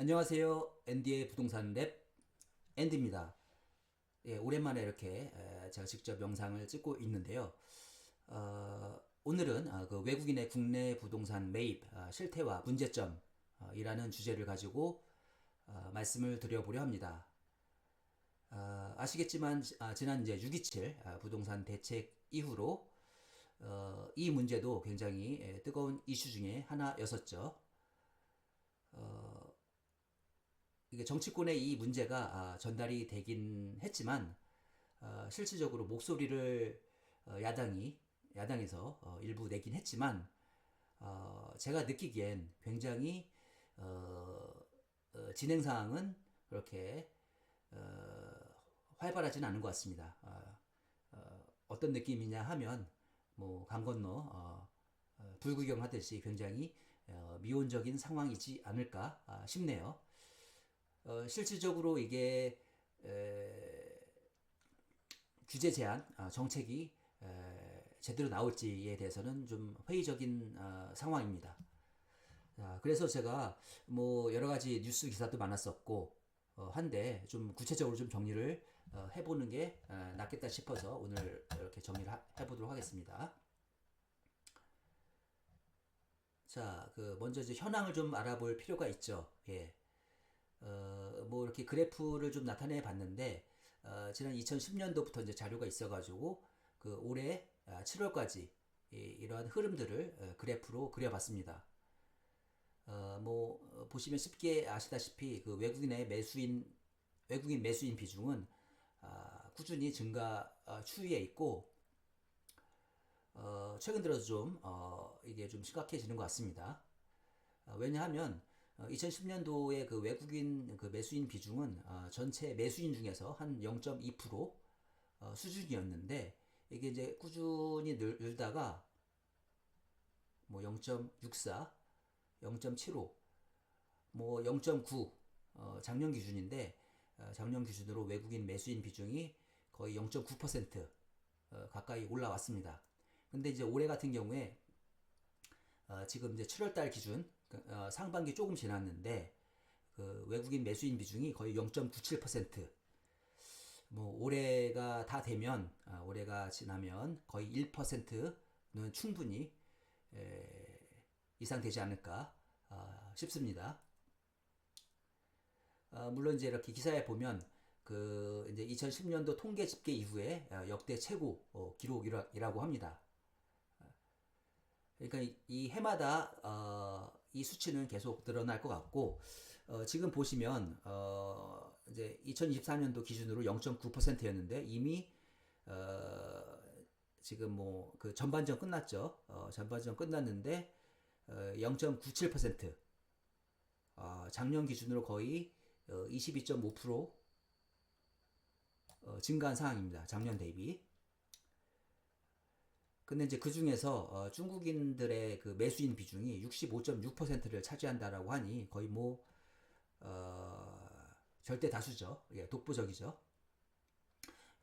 안녕하세요. 앤디의 부동산 랩 앤디입니다. 예, 오랜만에 이렇게 에, 제가 직접 영상을 찍고 있는데요. 어, 오늘은 아, 그 외국인의 국내 부동산 매입 아, 실태와 문제점이라는 주제를 가지고 아, 말씀을 드려보려 합니다. 아, 아시겠지만 아, 지난 이제 627 아, 부동산 대책 이후로 어, 이 문제도 굉장히 에, 뜨거운 이슈 중에 하나였었죠. 이게 정치권의 이 문제가 아, 전달이 되긴 했지만 어, 실질적으로 목소리를 어, 야당이 야당에서 어, 일부 내긴 했지만 어, 제가 느끼기엔 굉장히 진행 사항은 그렇게 어, 활발하지는 않은 것 같습니다. 어, 어, 어떤 느낌이냐 하면 뭐 강 건너 어, 어, 불구경 하듯이 굉장히 어, 미온적인 상황이지 않을까 아, 싶네요. 어, 실질적으로 이게 에, 규제 제한 아, 정책이 에, 제대로 나올지에 대해서는 좀 회의적인 어, 상황입니다. 자, 그래서 제가 뭐 여러 가지 뉴스 기사도 많았었고 어, 한데 좀 구체적으로 좀 정리를 어, 해보는 게 어, 낫겠다 싶어서 오늘 이렇게 정리를 하, 해보도록 하겠습니다. 자, 그 먼저 이제 현황을 좀 알아볼 필요가 있죠. 예. 어, 뭐 이렇게 그래프를 좀 나타내 봤는데 어, 지난 2010년도부터 이제 자료가 있어가지고 그 올해 7월까지 이, 이러한 흐름들을 어, 그래프로 그려봤습니다. 어, 뭐 어, 보시면 쉽게 아시다시피 그 외국인의 매수인 외국인 매수인 비중은 아, 꾸준히 증가 어, 추이에 있고 어, 최근 들어서 좀 어, 이게 좀 심각해지는 것 같습니다. 어, 왜냐하면 2010년도에 그 외국인 그 매수인 비중은 어, 전체 매수인 중에서 한 0.2% 어, 수준이었는데 이게 이제 꾸준히 늘, 늘다가 뭐 0.64, 0.75, 뭐 0.9 어, 작년 기준인데 어, 작년 기준으로 외국인 매수인 비중이 거의 0.9% 어, 가까이 올라왔습니다. 근데 이제 올해 같은 경우에 어, 지금 이제 7월달 기준 어, 상반기 조금 지났는데 그 외국인 매수인 비중이 거의 0.97%. 뭐 올해가 다 되면 아, 올해가 지나면 거의 1%는 충분히 에, 이상 되지 않을까 아, 싶습니다. 아, 물론 이제 이렇게 기사에 보면 그 이제 2010년도 통계 집계 이후에 어, 역대 최고 어, 기록이라고 합니다. 그러니까 이, 이 해마다 어, 이 수치는 계속 늘어날 것 같고 어, 지금 보시면 어, 이제 2024년도 기준으로 0.9%였는데 이미 어, 지금 뭐 그 전반전 끝났죠. 어, 전반전 끝났는데 어, 0.97% 어, 작년 기준으로 거의 어, 22.5% 어, 증가한 상황입니다. 작년 대비. 근데 이제 그 중에서 어, 중국인들의 그 매수인 비중이 65.6%를 차지한다라고 하니 거의 뭐 어, 절대 다수죠. 예, 독보적이죠.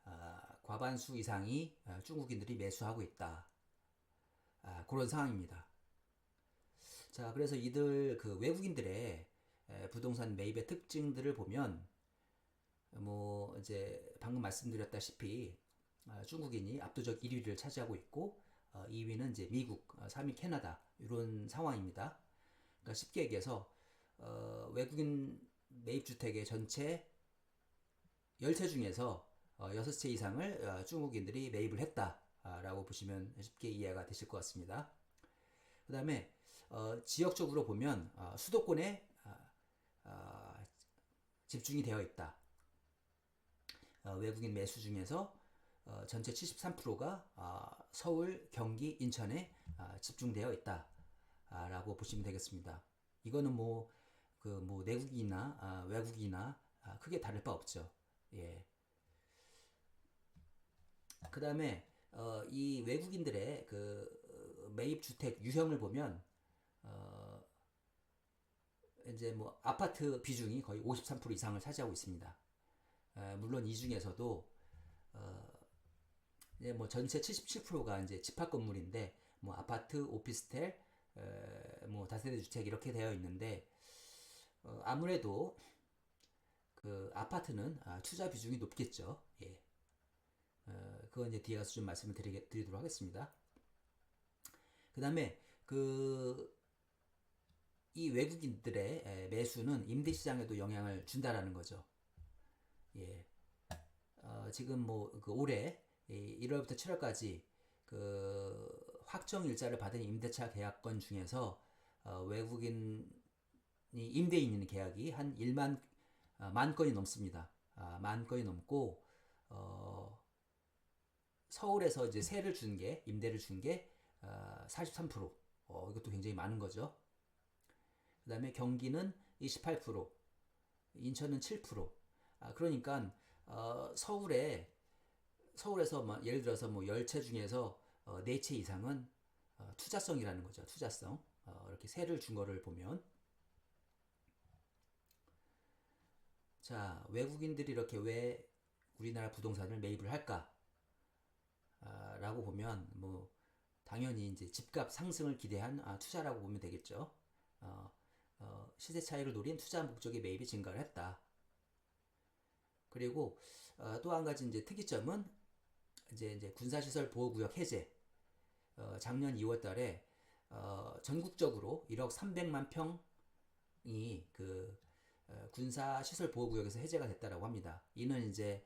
아, 과반수 이상이 아, 중국인들이 매수하고 있다. 아, 그런 상황입니다. 자, 그래서 이들 그 외국인들의 에, 부동산 매입의 특징들을 보면 뭐 이제 방금 말씀드렸다시피 아, 중국인이 압도적 1위를 차지하고 있고 2위는 어, 이제 미국, 3위 어, 캐나다 이런 상황입니다. 그러니까 쉽게 얘기해서 어, 외국인 매입 주택의 전체 10채 중에서 어, 6채 이상을 어, 중국인들이 매입을 했다라고 보시면 쉽게 이해가 되실 것 같습니다. 그 다음에 어, 지역적으로 보면 어, 수도권에 집중이 되어 있다. 외국인 매수 중에서 어, 전체 73%가 어, 서울, 경기, 인천에 어, 집중되어 있다라고 보시면 되겠습니다. 이거는 뭐 그 뭐 내국이나 아, 외국이나 아, 크게 다를 바 없죠. 예. 그 다음에 어, 이 외국인들의 그 매입 주택 유형을 보면 어, 이제 뭐 아파트 비중이 거의 53% 이상을 차지하고 있습니다. 에, 물론 이 중에서도 어, 예, 뭐 전체 77%가 이제 집합 건물인데 뭐 아파트, 오피스텔, 에, 뭐 다세대 주택 이렇게 되어 있는데 어, 아무래도 그 아파트는 아, 투자 비중이 높겠죠. 예. 어, 그건 이제 뒤에 가서 좀 말씀을 드리, 드리도록 하겠습니다. 그 다음에 그 이 외국인들의 에, 매수는 임대 시장에도 영향을 준다라는 거죠. 예. 어, 지금 뭐 그 올해 이 1월부터 7월까지 그 확정 일자를 받은 임대차 계약건 중에서 어, 외국인이 임대인인 계약이 한 1만 아, 만 건이 넘습니다. 아, 만 건이 넘고 어, 서울에서 이제 세를 준 게 임대를 준게 아, 43%. 어, 이것도 굉장히 많은 거죠. 그 다음에 경기는 28%, 인천은 7%. 아, 그러니까 어, 서울에 서울에서 뭐 예를 들어서 뭐 10채 중에서 어, 4채 이상은 어, 투자성이라는 거죠. 투자성. 어, 이렇게 세를 준 거를 보면 자, 외국인들이 이렇게 왜 우리나라 부동산을 매입을 할까? 아, 라고 보면 뭐 당연히 이제 집값 상승을 기대한 아, 투자라고 보면 되겠죠. 어, 어, 시세 차이를 노린 투자 목적의 매입이 증가를 했다. 그리고 어, 또한 가지 이제 특이점은 이제 이제 군사시설 보호구역 해제. 어, 작년 2월달에 어, 전국적으로 1억 300만 평이 그 어, 군사시설 보호구역에서 해제가 됐다라고 합니다. 이는 이제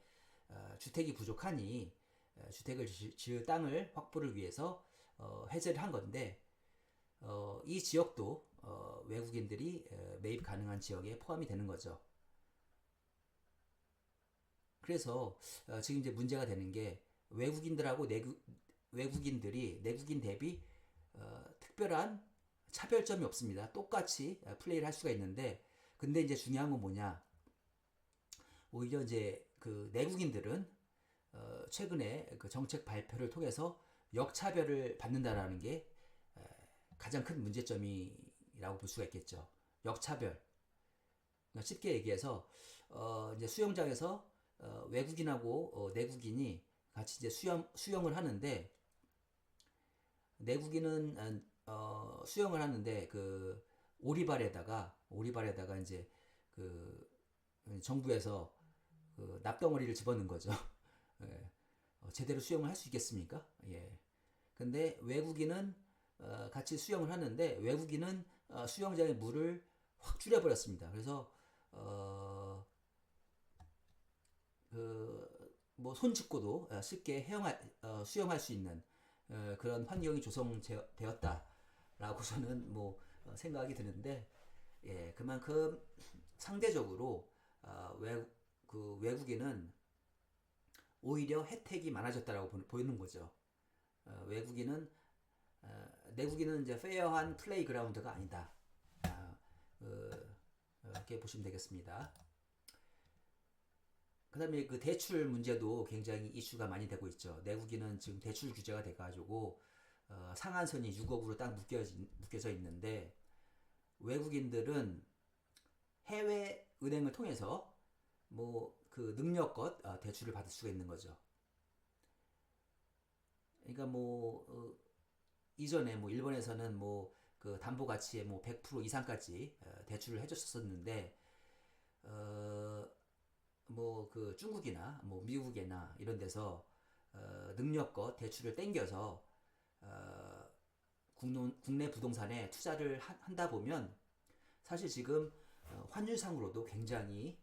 어, 주택이 부족하니 어, 주택을 지- 지을 땅을 확보를 위해서 어, 해제를 한 건데 어, 이 지역도 어, 외국인들이 어, 매입 가능한 지역에 포함이 되는 거죠. 그래서 어, 지금 이제 문제가 되는 게 외국인들하고 내국 외국인들이 내국인 대비 어, 특별한 차별점이 없습니다. 똑같이 어, 플레이를 할 수가 있는데 근데 이제 중요한 건 뭐냐? 오히려 이제 그 내국인들은 어, 최근에 그 정책 발표를 통해서 역차별을 받는다라는 게 에, 가장 큰 문제점이라고 볼 수가 있겠죠. 역차별. 그러니까 쉽게 얘기해서 어, 이제 수영장에서 어, 외국인하고 어, 내국인이 같이 이제 수영 수영을 하는데 내국인은 어, 수영을 하는데 그 오리발에다가 오리발에다가 이제 그 정부에서 그 납덩어리를 집어넣은 거죠. 예. 어, 제대로 수영을 할 수 있겠습니까? 예. 근데 외국인은 어, 같이 수영을 하는데 외국인은 어, 수영장의 물을 확 줄여버렸습니다. 그래서 어, 그 뭐 손짓고도 어, 쉽게 해영할, 어, 수영할 수 있는 어, 그런 환경이 조성되었다라고 저는 뭐 어, 생각이 드는데 예, 그만큼 상대적으로 어, 외, 그 외국인은 오히려 혜택이 많아졌다라고 보- 보이는 거죠. 어, 외국인은 어, 내국인은 이제 페어한 플레이 그라운드가 아니다. 아, 어, 이렇게 보시면 되겠습니다. 그다음에 그 대출 문제도 굉장히 이슈가 많이 되고 있죠. 내국인은 지금 대출 규제가 돼가지고 어, 상한선이 6억으로 딱 묶여져, 묶여져 있는데 외국인들은 해외 은행을 통해서 뭐 그 능력껏 어, 대출을 받을 수가 있는 거죠. 그러니까 뭐 어, 이전에 뭐 일본에서는 뭐 그 담보 가치의 뭐 100% 이상까지 어, 대출을 해줬었는데 어, 뭐 그 중국이나 뭐 미국이나 이런 데서 어, 능력껏 대출을 땡겨서 어, 국내, 국내 부동산에 투자를 하- 한다 보면 사실 지금 어, 환율상으로도 굉장히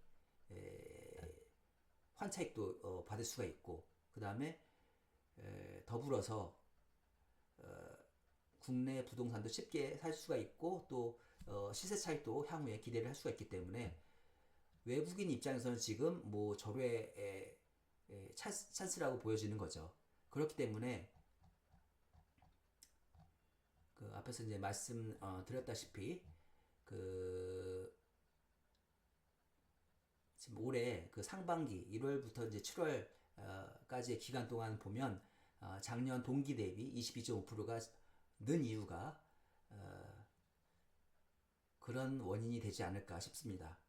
에, 환차익도 어, 받을 수가 있고 그 다음에 더불어서 어, 국내 부동산도 쉽게 살 수가 있고 또 어, 시세 차익도 향후에 기대를 할 수가 있기 때문에 외국인 입장에서는 지금 뭐 절호의 에, 찬스, 찬스라고 보여지는 거죠. 그렇기 때문에 그 앞에서 이제 말씀 어, 드렸다시피 그 지금 올해 그 상반기 1월부터 이제 7월까지의 기간 동안 보면 어, 작년 동기 대비 22.5%가 는 이유가 어, 그런 원인이 되지 않을까 싶습니다.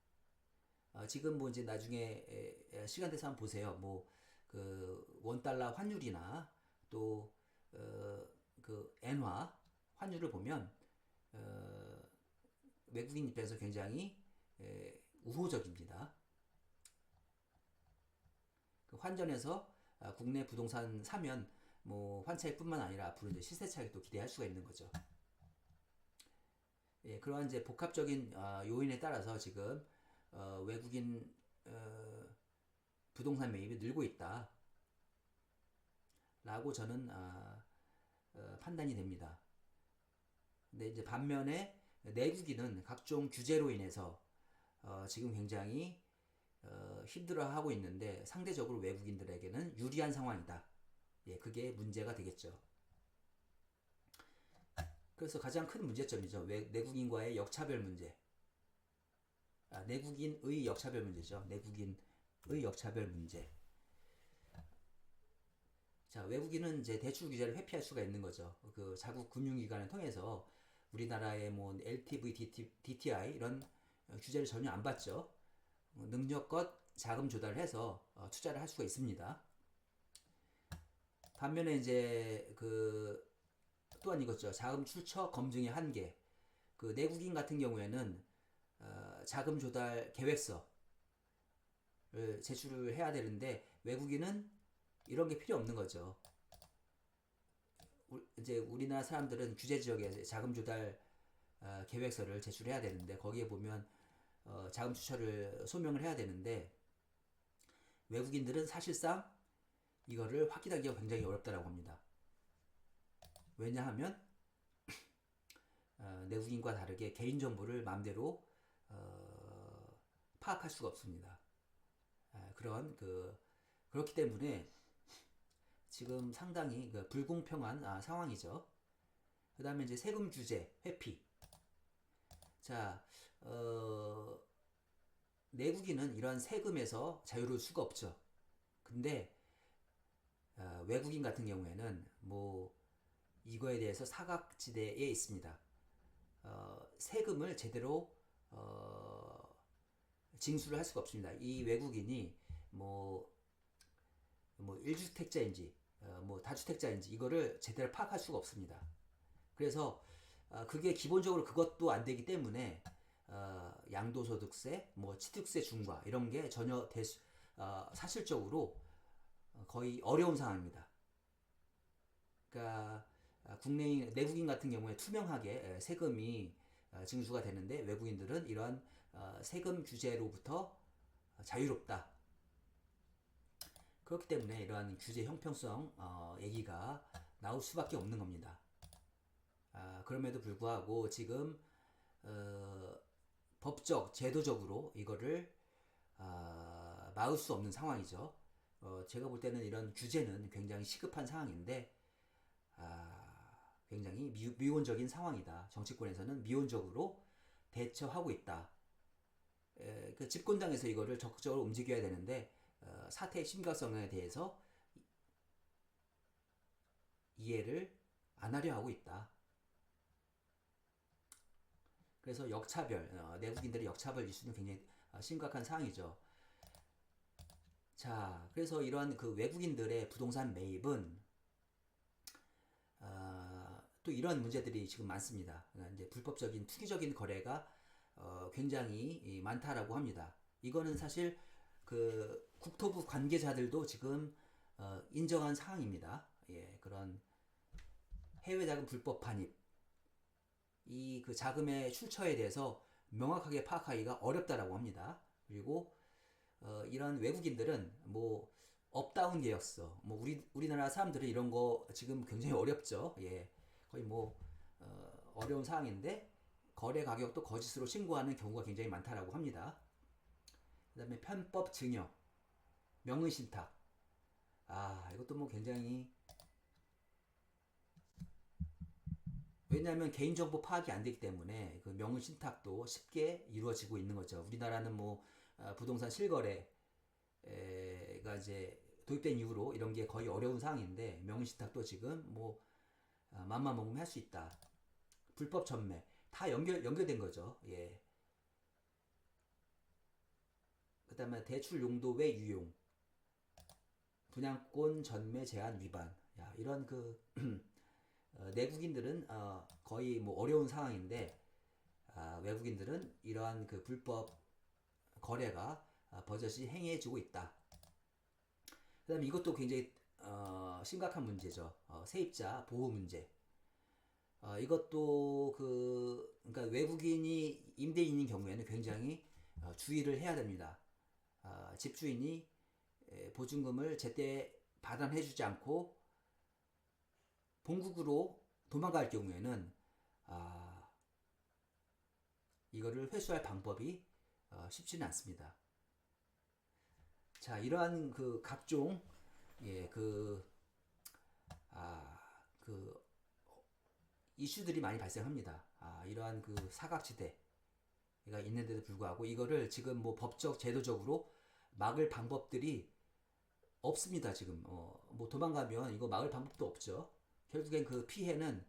어, 지금 뭐 이제 나중에 시간 돼서 한번 보세요. 뭐 그 원달러 환율이나 또 어, 그 엔화 환율을 보면 어, 외국인 입장에서 굉장히 에, 우호적입니다. 그 환전해서 아, 국내 부동산 사면 뭐 환차익뿐만 아니라 앞으로 이제 시세 차익도 기대할 수가 있는 거죠. 예, 그러한 이제 복합적인 아, 요인에 따라서 지금 어, 외국인 어, 부동산 매입이 늘고 있다. 라고 저는 아, 어, 판단이 됩니다. 근데 이제 반면에 내국인은 각종 규제로 인해서 어, 지금 굉장히 어, 힘들어하고 있는데 상대적으로 외국인들에게는 유리한 상황이다. 예, 그게 문제가 되겠죠. 그래서 가장 큰 문제점이죠. 외, 내국인과의 역차별 문제. 아, 내국인의 역차별 문제죠. 내국인의 역차별 문제. 자, 외국인은 이제 대출 규제를 회피할 수가 있는 거죠. 그 자국 금융기관을 통해서 우리나라의 뭐 LTV, DTI 이런 규제를 전혀 안 받죠. 어, 능력껏 자금 조달을 해서 어, 투자를 할 수가 있습니다. 반면에 이제 그 또한 이거죠. 자금 출처 검증의 한계. 그 내국인 같은 경우에는 어, 자금 조달 계획서를 제출을 해야 되는데 외국인은 이런 게 필요 없는 거죠. 우, 이제 우리나라 사람들은 규제 지역에 자금 조달 어, 계획서를 제출해야 되는데 거기에 보면 어, 자금 출처를 소명을 해야 되는데 외국인들은 사실상 이거를 확인하기가 굉장히 어렵다라고 합니다. 왜냐하면 어, 내국인과 다르게 개인 정보를 마음대로 어, 파악할 수가 없습니다. 아, 그런 그 그렇기 때문에 지금 상당히 그 불공평한 아, 상황이죠. 그 다음에 이제 세금 규제, 회피. 자, 어, 내국인은 이러한 세금에서 자유로울 수가 없죠. 근데 어, 외국인 같은 경우에는 뭐 이거에 대해서 사각지대에 있습니다. 어, 세금을 제대로 어, 징수를 할 수가 없습니다. 이 외국인이 뭐, 뭐 1주택자인지 어, 뭐 다주택자인지 이거를 제대로 파악할 수가 없습니다. 그래서 어, 그게 기본적으로 그것도 안 되기 때문에 어, 양도소득세, 뭐 취득세 중과 이런 게 전혀 대수, 어, 사실적으로 거의 어려운 상황입니다. 그러니까 아, 국내인 내국인 같은 경우에 투명하게 세금이 어, 징수가 되는데 외국인들은 이러한 어, 세금 규제로부터 자유롭다. 그렇기 때문에 이러한 규제 형평성 어, 얘기가 나올 수밖에 없는 겁니다. 아, 그럼에도 불구하고 지금 어, 법적, 제도적으로 이거를 아, 막을 수 없는 상황이죠. 어, 제가 볼 때는 이런 규제는 굉장히 시급한 상황인데 아, 굉장히 미, 미온적인 상황이다. 정치권에서는 미온적으로 대처하고 있다. 에, 그 집권당에서 이거를 적극적으로 움직여야 되는데 어, 사태의 심각성에 대해서 이해를 안 하려 하고 있다. 그래서 역차별, 어, 내국인들의 역차별 이슈는 굉장히 어, 심각한 상황이죠. 자, 그래서 이러한 그 외국인들의 부동산 매입은 어, 또 이런 문제들이 지금 많습니다. 그러니까 이제 불법적인 투기적인 거래가 어, 굉장히 많다라고 합니다. 이거는 사실 그 국토부 관계자들도 지금 어, 인정한 사항입니다. 예, 그런 해외 자금 불법 반입 이 그 자금의 출처에 대해서 명확하게 파악하기가 어렵다라고 합니다. 그리고 어, 이런 외국인들은 뭐 업다운 계약서, 뭐 우리 우리나라 사람들은 이런 거 지금 굉장히 어렵죠. 예, 거의 뭐 어, 어려운 상황인데 거래 가격도 거짓으로 신고하는 경우가 굉장히 많다라고 합니다. 그 다음에 편법 증여, 명의 신탁. 아, 이것도 뭐 굉장히 왜냐하면 개인정보 파악이 안 되기 때문에 그 명의 신탁도 쉽게 이루어지고 있는 거죠. 우리나라는 뭐 어, 부동산 실거래가 이제 도입된 이후로 이런 게 거의 어려운 상황인데 명의 신탁도 지금 뭐 어, 맘만 먹으면 할 수 있다. 불법 전매 다 연결 연결된 거죠. 예. 그다음에 대출 용도 외 유용, 분양권 전매 제한 위반. 야 이런 그 어, 내국인들은 어, 거의 뭐 어려운 상황인데 아, 외국인들은 이러한 그 불법 거래가 아, 버젓이 행해지고 있다. 그다음에 이것도 굉장히 어, 심각한 문제죠. 어, 세입자 보호 문제. 어, 이것도 그 그러니까 외국인이 임대인인 경우에는 굉장히 어, 주의를 해야 됩니다. 아, 집주인이 에, 보증금을 제때 받아내주지 않고 본국으로 도망갈 경우에는 아, 이거를 회수할 방법이 어, 쉽지는 않습니다. 자, 이러한 그 각종 예, 그 아, 그 이슈들이 많이 발생합니다. 아, 이러한 그 사각지대가 있는데도 불구하고 이거를 지금 뭐 법적 제도적으로 막을 방법들이 없습니다. 지금 어, 뭐 도망가면 이거 막을 방법도 없죠. 결국엔 그 피해는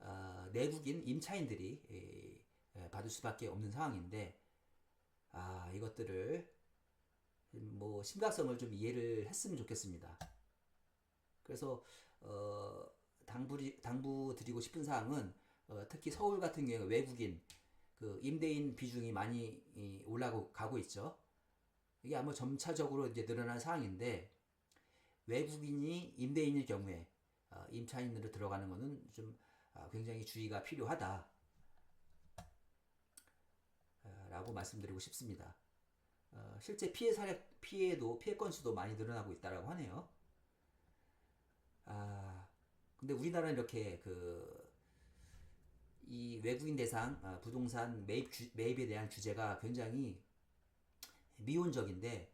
어, 내국인 임차인들이 에, 에, 받을 수밖에 없는 상황인데 아 이것들을 뭐 심각성을 좀 이해를 했으면 좋겠습니다. 그래서 어, 당부리, 당부 드리고 싶은 사항은 어, 특히 서울 같은 경우에 외국인 그 임대인 비중이 많이 이, 올라가고 가고 있죠. 이게 아마 점차적으로 이제 늘어난 사항인데 외국인이 임대인일 경우에 어, 임차인으로 들어가는 것은 좀 어, 굉장히 주의가 필요하다. 어, 라고 말씀드리고 싶습니다. 어, 실제 피해 사례 피해도 피해 건수도 많이 늘어나고 있다라고 하네요. 아 근데 우리나라는 이렇게 그 이 외국인 대상 아, 부동산 매입 주, 매입에 대한 규제가 굉장히 미온적인데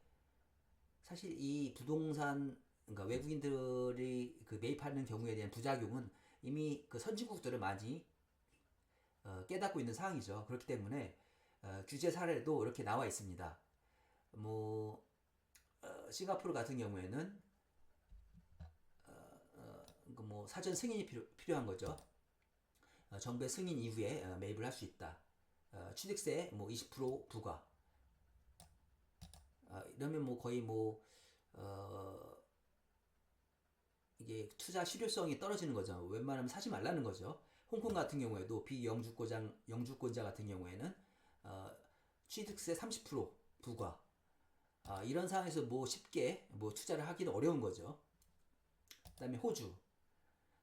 사실 이 부동산 그러니까 외국인들이 그 매입하는 경우에 대한 부작용은 이미 그 선진국들을 많이 어, 깨닫고 있는 상황이죠. 그렇기 때문에 어, 규제 사례도 이렇게 나와 있습니다. 뭐 어, 싱가포르 같은 경우에는 어, 어, 그뭐 사전 승인이 필요, 필요한 거죠. 어, 정부의 승인 이후에 어, 매입을 할 수 있다. 어, 취득세 뭐 20% 부과. 어, 이러면 뭐 거의 뭐 어, 이게 투자 실효성이 떨어지는 거죠. 웬만하면 사지 말라는 거죠. 홍콩 같은 경우에도 비영주권자 영주권자 같은 경우에는 어, 취득세 30% 부과. 아, 이런 상황에서 뭐 쉽게 뭐 투자를 하기는 어려운 거죠. 그다음에 호주.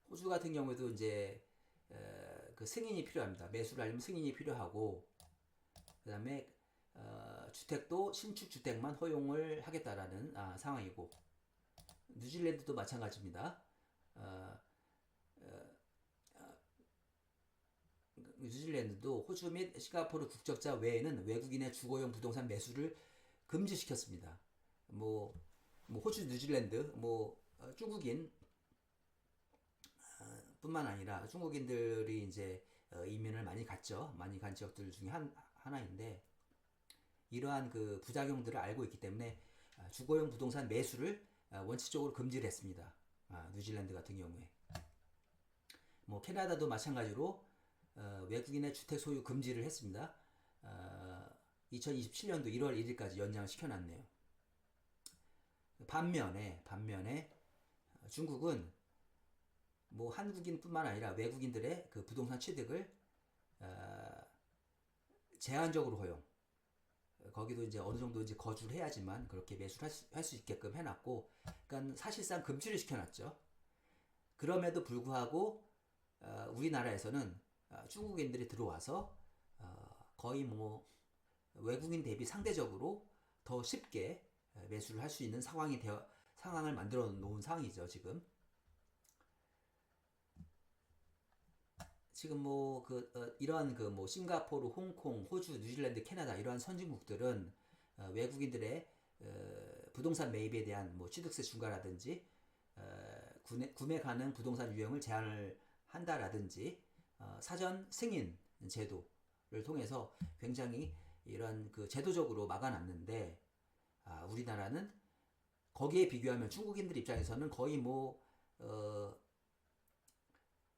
호주 같은 경우에도 이제 에, 그 승인이 필요합니다. 매수를 하려면 승인이 필요하고 그다음에 어, 주택도 신축 주택만 허용을 하겠다라는 아, 상황이고 뉴질랜드도 마찬가지입니다. 어, 어, 어, 뉴질랜드도 호주 및 싱가포르 국적자 외에는 외국인의 주거용 부동산 매수를 금지시켰습니다. 뭐, 뭐 호주, 뉴질랜드, 뭐 어, 중국인 어, 뿐만 아니라 중국인들이 이제 어, 이민을 많이 갔죠. 많이 간 지역들 중에 한 하나인데 이러한 그 부작용들을 알고 있기 때문에 아, 주거용 부동산 매수를 아, 원칙적으로 금지를 했습니다. 아, 뉴질랜드 같은 경우에 뭐 캐나다도 마찬가지로 어, 외국인의 주택 소유 금지를 했습니다. 어, 2027년도 1월 1일까지 연장을 시켜놨네요. 반면에 반면에 어, 중국은 뭐 한국인뿐만 아니라 외국인들의 그 부동산 취득을 어, 제한적으로 허용. 거기도 이제 어느 정도 이제 거주를 해야지만 그렇게 매수를 할 수 있게끔 해놨고, 그러니까 사실상 금지를 시켜놨죠. 그럼에도 불구하고 어, 우리나라에서는 어, 중국인들이 들어와서 어, 거의 뭐 외국인 대비 상대적으로 더 쉽게 매수를 할 수 있는 상황이 되어 상황을 만들어 놓은 상황이죠 지금. 지금 뭐그 이러한 그 뭐 싱가포르, 홍콩, 호주, 뉴질랜드, 캐나다 이러한 선진국들은 어, 외국인들의 어, 부동산 매입에 대한 뭐 취득세 중과라든지 어, 구매, 구매 가능 부동산 유형을 제한을 한다라든지 어, 사전 승인 제도를 통해서 굉장히 이런 그 제도적으로 막아놨는데 아, 우리나라는 거기에 비교하면 중국인들 입장에서는 거의 뭐 어,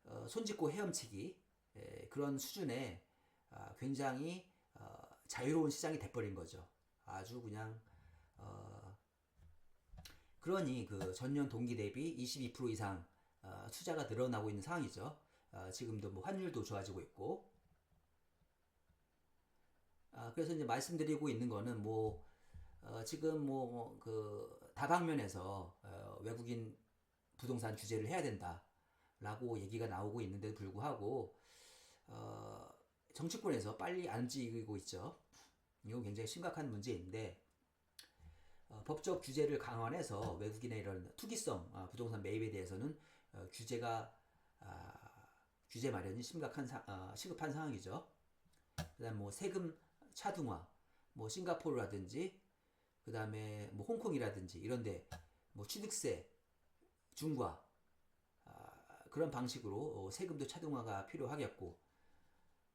어, 손짓고 헤엄치기 에, 그런 수준의 아, 굉장히 어, 자유로운 시장이 돼버린 거죠. 아주 그냥 어, 그러니 그 전년 동기 대비 22% 이상 어, 투자가 늘어나고 있는 상황이죠. 어, 지금도 뭐 환율도 좋아지고 있고 아, 그래서 이제 말씀드리고 있는 거는 뭐 어, 지금 뭐 그 다방면에서 어, 외국인 부동산 규제를 해야 된다 라고 얘기가 나오고 있는데도 불구하고 어, 정치권에서 빨리 안 움직이고 있죠. 이건 굉장히 심각한 문제인데 어, 법적 규제를 강화해서 외국인의 이런 투기성 아, 부동산 매입에 대해서는 어, 규제가 아, 규제 마련이 심각한 사, 아, 시급한 상황이죠. 그다음 뭐 세금 차등화, 뭐 싱가포르라든지 그 다음에 뭐 홍콩이라든지 이런데 뭐 취득세 중과 아, 그런 방식으로 어, 세금도 차등화가 필요하겠고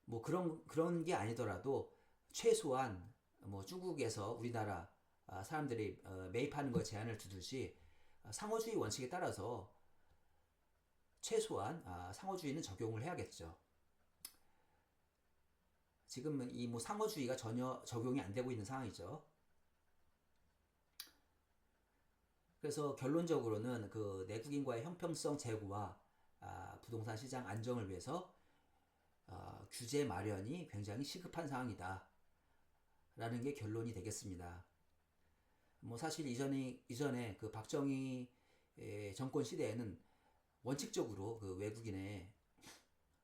뭐 그런 그런 게 아니더라도 최소한 뭐 중국에서 우리나라 아, 사람들이 어, 매입하는 거 제한을 두듯이 아, 상호주의 원칙에 따라서 최소한 아, 상호주의는 적용을 해야겠죠. 지금 이뭐 상호주의가 전혀 적용이 안 되고 있는 상황이죠. 그래서 결론적으로는 그 내국인과의 형평성 제고와 아, 부동산 시장 안정을 위해서 어, 규제 마련이 굉장히 시급한 상황이다. 라는 게 결론이 되겠습니다. 뭐 사실 이전에 이전에 그 박정희 에, 정권 시대에는 원칙적으로 그 외국인의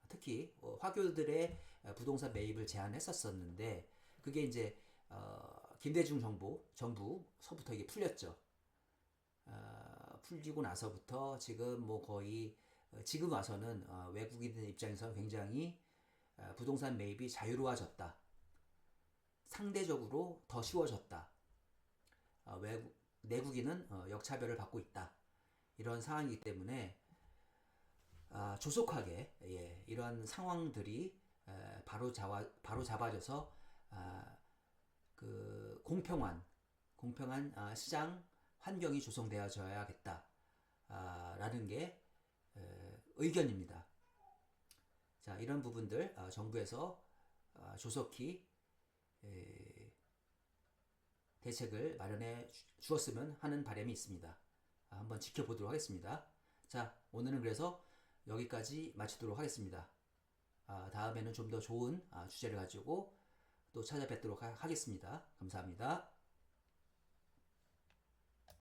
특히 어, 화교들의 어, 부동산 매입을 제한했었었는데 그게 이제 어, 김대중 정부 정부서부터 이게 풀렸죠. 어, 풀리고 나서부터 지금 뭐 거의 어, 지금 와서는 어, 외국인들 입장에서 굉장히 어, 부동산 매입이 자유로워졌다. 상대적으로 더 쉬워졌다. 어, 외국 내국인은 어, 역차별을 받고 있다. 이런 상황이기 때문에 아, 조속하게 예, 이러한 상황들이 에, 바로 잡아 바로 잡아져서 아, 그 공평한 공평한 아, 시장 환경이 조성되어져야겠다. 아, 라는 게 에, 의견입니다. 자, 이런 부분들 아, 정부에서 아, 조속히 에, 대책을 마련해 주- 주었으면 하는 바람이 있습니다. 아, 한번 지켜보도록 하겠습니다. 자, 오늘은 그래서 여기까지 마치도록 하겠습니다. 아, 다음에는 좀 더 좋은 아, 주제를 가지고 또 찾아뵙도록 하- 하겠습니다. 감사합니다.